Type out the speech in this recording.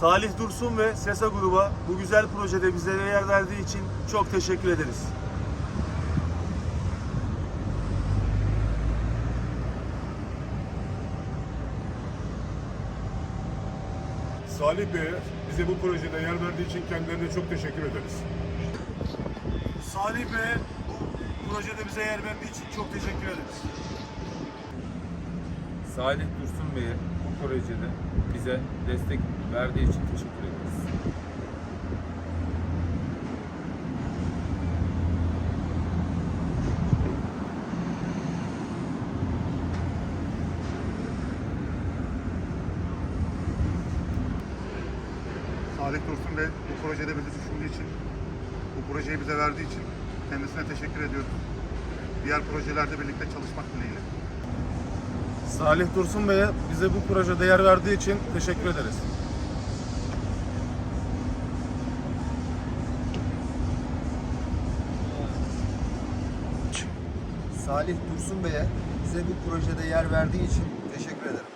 Salih Dursun ve SESA gruba bu güzel projede bizlere yer verdiği için çok teşekkür ederiz. Salih Bey'e bize bu projede yer verdiği için kendilerine çok teşekkür ederiz. Salih Bey bu projede bize yer verdiği için çok teşekkür ederiz. Salih Dursun Bey'e projede bize destek verdiği için teşekkür ederiz. Salih Dursun Bey bu projede bizi düşündüğü için, bu projeyi bize verdiği için kendisine teşekkür ediyoruz. Diğer projelerde birlikte çalışmak. Salih Dursun Bey'e bize bu projede yer verdiği için teşekkür ederiz. Salih Dursun Bey'e bize bu projede yer verdiği için teşekkür ederim.